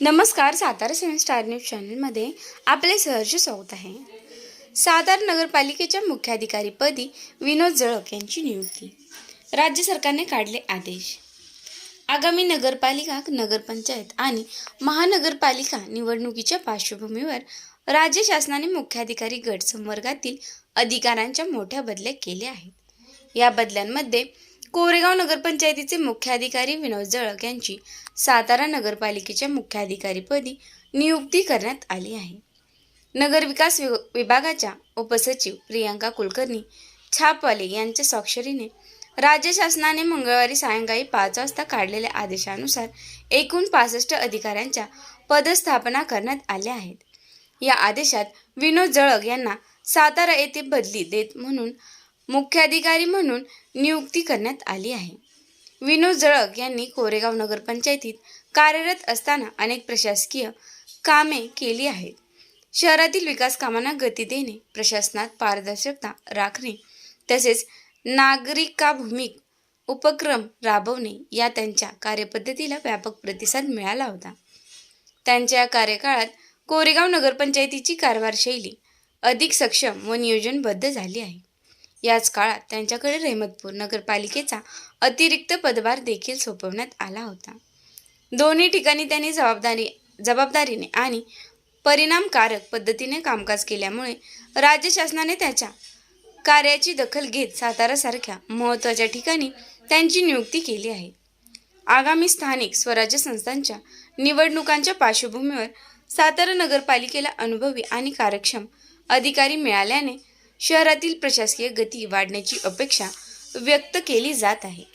नमस्कार सातारा सेवन star news चॅनलमध्ये आपले सहर्ष स्वागत आहे. सातारा नगरपालिकेच्या मुख्याधिकारीपदी विनोद जळक यांची नियुक्ती. राज्य सरकारने काढले आदेश. आगामी नगरपालिका नगरपंचायत आणि महानगरपालिका निवडणुकीच्या पार्श्वभूमीवर राज्य शासनाने मुख्याधिकारी गट संवर्गातील अधिकारांच्या मोठ्या बदल्या केल्या आहेत. या बदल्यांमध्ये कोरेगाव नगरपंचायतीचे मुख्याधिकारी विनोद जळक यांची सातारा नगरपालिकेच्या मुख्याधिकारीपदी नियुक्ती करण्यात आली आहे. नगरविकास वि- विभागाच्या उपसचिव प्रियांका कुलकर्णी छापवाले यांच्या स्वाक्षरीने राज्य शासनाने मंगळवारी सायंकाळी पाच वाजता काढलेल्या आदेशानुसार एकूण पासष्ट अधिकाऱ्यांच्या पदस्थापना करण्यात आल्या आहेत. या आदेशात विनोद जळक यांना सातारा येथे बदली देत म्हणून मुख्याधिकारी म्हणून नियुक्ती करण्यात आली आहे. विनोद जळक यांनी कोरेगाव नगरपंचायतीत कार्यरत असताना अनेक प्रशासकीय कामे केली आहेत. शहरातील विकास कामांना गती देणे प्रशासनात पारदर्शकता राखणे तसेच नागरिकाभिमुख उपक्रम राबवणे या त्यांच्या कार्यपद्धतीला व्यापक प्रतिसाद मिळाला होता. त्यांच्या या कार्यकाळात कोरेगाव नगरपंचायतीची कारभारशैली अधिक सक्षम व नियोजनबद्ध झाली आहे. याच काळात त्यांच्याकडे रेहमतपूर नगरपालिकेचा अतिरिक्त पदभार देखील सोपवण्यात आला होता. दोन्ही ठिकाणी त्यांनी जबाबदारी जबाबदारीने आणि परिणामकारक पद्धतीने कामकाज केल्यामुळे राज्य शासनाने त्याच्या कार्याची दखल घेत सातारासारख्या महत्त्वाच्या ठिकाणी त्यांची नियुक्ती केली आहे. आगामी स्थानिक स्वराज्य संस्थांच्या निवडणुकांच्या पार्श्वभूमीवर सातारा नगरपालिकेला अनुभवी आणि कार्यक्षम अधिकारी मिळाल्याने शहरातील प्रशासकीय गती वाढण्याची अपेक्षा व्यक्त केली जात आहे.